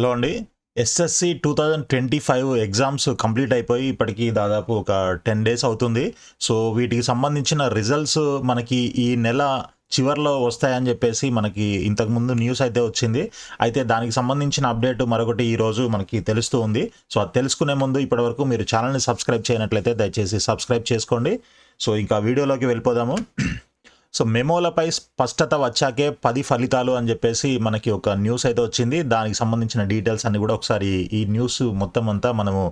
Hello అండి. SSC two thousand twenty five exams complete అయిపోయి ఇప్పటికి దాదాపు ఒక టెన్ డేస్ అవుతుంది. సో వీటికి సంబంధించిన రిజల్ట్స్ మనకి ఈ నెల చివర్లో వస్తాయని చెప్పేసి మనకి ఇంతకుముందు న్యూస్ అయితే వచ్చింది. అయితే దానికి సంబంధించిన అప్డేట్ మరొకటి ఈరోజు మనకి తెలుస్తూ ఉంది. సో అది తెలుసుకునే ముందు ఇప్పటివరకు మీరు ఛానల్ని సబ్స్క్రైబ్ చేయనట్లయితే దయచేసి సబ్స్క్రైబ్ చేసుకోండి. సో ఇంకా వీడియోలోకి వెళ్ళిపోదాము. సో మెమోలపై స్పష్టత వచ్చాకే పది ఫలితాలు అని చెప్పేసి మనకి ఒక న్యూస్ అయితే వచ్చింది. దానికి సంబంధించిన డీటెయిల్స్ అన్ని కూడా ఒకసారి ఈ న్యూస్ మొత్తం అంతా మనము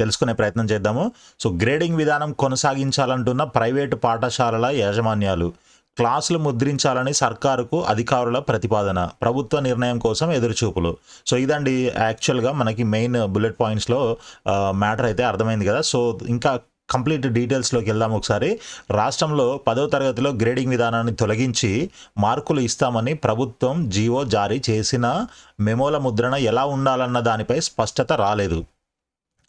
తెలుసుకునే ప్రయత్నం చేద్దాము. సో గ్రేడింగ్ విధానం కొనసాగించాలంటున్న ప్రైవేటు పాఠశాలల యాజమాన్యాలు క్లాసులు ముద్రించాలని సర్కారుకు అధికారుల ప్రతిపాదన ప్రభుత్వ నిర్ణయం కోసం ఎదురుచూపులు. సో ఇదండి యాక్చువల్గా మనకి మెయిన్ బుల్లెట్ పాయింట్స్లో మ్యాటర్ అయితే అర్థమైంది కదా. సో ఇంకా కంప్లీట్ డీటెయిల్స్లోకి వెళ్దాం ఒకసారి. రాష్ట్రంలో పదవ తరగతిలో గ్రేడింగ్ విధానాన్ని తొలగించి మార్కులు ఇస్తామని ప్రభుత్వం జీవో జారీ చేసిన మెమోల ముద్రణ ఎలా ఉండాలన్న దానిపై స్పష్టత రాలేదు.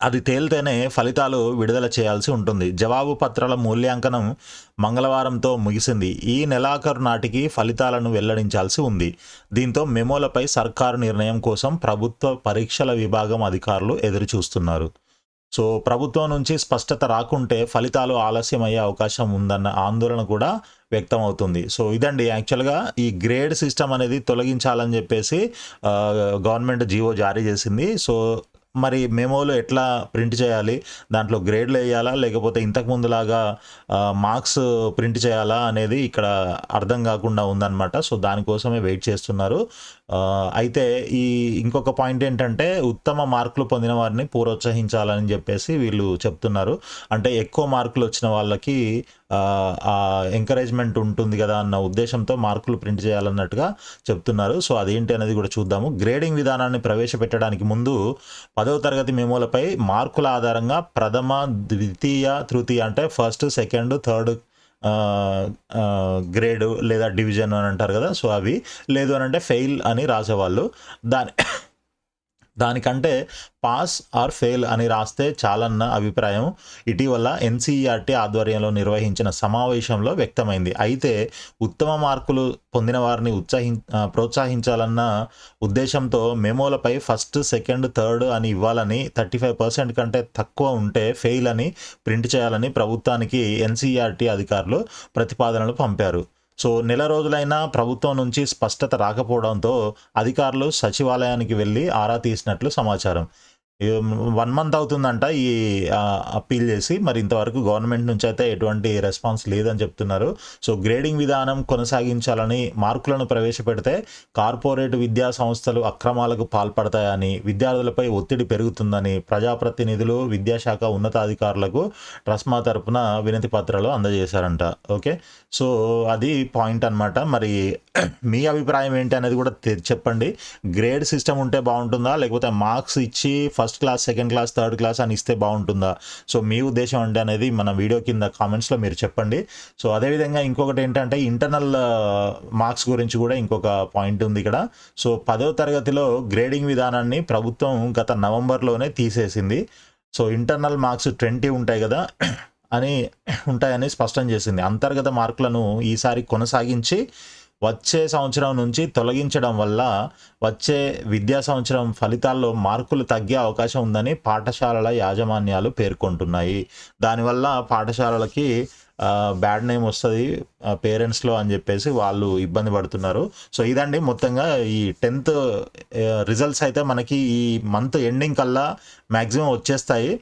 అది తేలితేనే ఫలితాలు విడుదల చేయాల్సి ఉంటుంది. జవాబు పత్రాల మూల్యాంకనం మంగళవారంతో ముగిసింది. ఈ నెలాఖరు నాటికి ఫలితాలను వెల్లడించాల్సి ఉంది. దీంతో మెమోలపై సర్కారు నిర్ణయం కోసం ప్రభుత్వ పరీక్షల విభాగం అధికారులు ఎదురుచూస్తున్నారు. సో ప్రభుత్వం నుంచి స్పష్టత రాకుంటే ఫలితాలు ఆలస్యం అయ్యే అవకాశం ఉందన్న ఆందోళన కూడా వ్యక్తం అవుతుంది సో ఇదండి యాక్చువల్గా ఈ గ్రేడ్ సిస్టమ్ అనేది తొలగించాలని చెప్పేసి గవర్నమెంట్ జీవో జారీ చేసింది. సో మరి మెమోలు ఎట్లా ప్రింట్ చేయాలి? దాంట్లో గ్రేడ్లు వేయాలా? లేకపోతే ఇంతకు ముందులాగా మార్క్స్ ప్రింట్ చేయాలా అనేది ఇక్కడ అర్థం కాకుండా ఉందన్నమాట. సో దానికోసమే వెయిట్ చేస్తున్నారు. అయితే ఈ ఇంకొక పాయింట్ ఏంటంటే ఉత్తమ మార్కులు పొందిన వారిని ప్రోత్సహించాలని చెప్పేసి వీళ్ళు చెప్తున్నారు. అంటే ఎక్కువ మార్కులు వచ్చిన వాళ్ళకి ఆ ఎంకరేజ్మెంట్ ఉంటుంది కదా అన్న ఉద్దేశంతో మార్కులు ప్రింట్ చేయాలన్నట్టుగా చెప్తున్నారు. సో అదేంటి అనేది కూడా చూద్దాము. గ్రేడింగ్ విధానాన్ని ప్రవేశపెట్టడానికి ముందు పదవ తరగతి మెమోలపై మార్కుల ఆధారంగా ప్రథమ ద్వితీయ తృతీయ అంటే ఫస్ట్ సెకండ్ థర్డ్ గ్రేడ్ లేదా డివిజన్ అని అంటారు కదా సో అవి లేదు అని అంటే ఫెయిల్ అని రాసేవాళ్ళు. దాని దానికంటే పాస్ ఆర్ ఫెయిల్ అని రాస్తే చాలన్న అభిప్రాయం ఇటీవల ఎన్సీఈఆర్టీ ఆధ్వర్యంలో నిర్వహించిన సమావేశంలో వ్యక్తమైంది. అయితే ఉత్తమ మార్కులు పొందిన వారిని ఉత్సాహి ప్రోత్సహించాలన్న ఉద్దేశంతో మెమోలపై ఫస్ట్ సెకండ్ థర్డ్ అని ఇవ్వాలని థర్టీ ఫైవ్ పర్సెంట్ కంటే తక్కువ ఉంటే ఫెయిల్ అని ప్రింట్ చేయాలని ప్రభుత్వానికి ఎన్సీఈఆర్టీ అధికారులు ప్రతిపాదనలు పంపారు. సో నెల రోజులైనా ప్రభుత్వం నుంచి స్పష్టత రాకపోవడంతో అధికారులు సచివాలయానికి వెళ్ళి ఆరా తీసినట్లు సమాచారం. వన్ మంత్ అవుతుందంట ఈ అప్పీల్ చేసి. మరి ఇంతవరకు గవర్నమెంట్ నుంచి అయితే ఎటువంటి రెస్పాన్స్ లేదని చెప్తున్నారు. సో గ్రేడింగ్ విధానం కొనసాగించాలని మార్కులను ప్రవేశపెడితే కార్పొరేట్ విద్యా సంస్థలు అక్రమాలకు పాల్పడతాయని విద్యార్థులపై ఒత్తిడి పెరుగుతుందని ప్రజాప్రతినిధులు విద్యాశాఖ ఉన్నతాధికారులకు ట్రస్మా తరపున వినతి పత్రాలు అందజేశారంట. ఓకే? సో అది పాయింట్ అన్నమాట. మరి మీ అభిప్రాయం ఏంటి అనేది కూడా తె- చెప్పండి. గ్రేడ్ సిస్టమ్ ఉంటే బాగుంటుందా? లేకపోతే మార్క్స్ ఇచ్చి first first class second class third class అని ఇస్తే బాగుంటుందా? సో మీ ఉద్దేశం అంటే అనేది మన వీడియో కింద కామెంట్స్లో మీరు చెప్పండి. సో అదేవిధంగా ఇంకొకటి ఏంటంటే ఇంటర్నల్ మార్క్స్ గురించి కూడా ఇంకొక పాయింట్ ఉంది ఇక్కడ. సో పదో తరగతిలో గ్రేడింగ్ విధానాన్ని ప్రభుత్వం గత నవంబర్లోనే తీసేసింది. సో ఇంటర్నల్ మార్క్స్ ట్వంటీ ఉంటాయి కదా అని ఉంటాయని స్పష్టం చేసింది. అంతర్గత మార్కులను ఈసారి కొనసాగించి వచ్చే సంవత్సరం నుంచి తొలగించడం వల్ల వచ్చే విద్యా సంవత్సరం ఫలితాల్లో మార్కులు తగ్గే అవకాశం ఉందని పాఠశాలల యాజమాన్యాలు పేర్కొంటున్నాయి. దానివల్ల పాఠశాలలకి బ్యాడ్ నేమ్ వస్తుంది పేరెంట్స్లో అని చెప్పేసి వాళ్ళు ఇబ్బంది పడుతున్నారు. సో ఇదండి మొత్తంగా ఈ టెన్త్ రిజల్ట్స్ అయితే మనకి ఈ మంత్ ఎండింగ్ కల్లా మ్యాక్సిమం వచ్చేస్తాయి.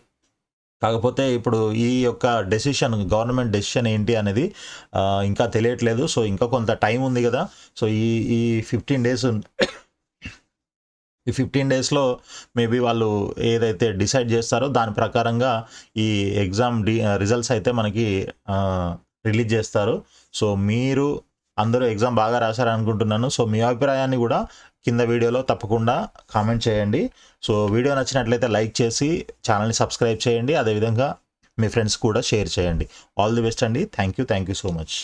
కాకపోతే ఇప్పుడు ఈ యొక్క డెసిషన్ గవర్నమెంట్ డెసిషన్ ఏంటి అనేది ఇంకా తెలియట్లేదు. సో ఇంకా కొంత టైం ఉంది కదా. సో ఈ ఈ ఫిఫ్టీన్ డేస్ ఈ ఫిఫ్టీన్ డేస్లో మేబీ వాళ్ళు ఏదైతే డిసైడ్ చేస్తారో దాని ప్రకారంగా ఈ ఎగ్జామ్ డి రిజల్ట్స్ అయితే మనకి రిలీజ్ చేస్తారు. సో మీరు అందరూ ఎగ్జామ్ బాగా రాశారనుకుంటున్నాను. సో మీ అభిప్రాయాన్ని కూడా కింద వీడియోలో తప్పకుండా కామెంట్ చేయండి. సో వీడియో నచ్చినట్లయితే లైక్ చేసి ఛానల్ని సబ్స్క్రైబ్ చేయండి. అదేవిధంగా మీ ఫ్రెండ్స్ కూడా షేర్ చేయండి. ఆల్ ది బెస్ట్ అండి. Thank you thank you so much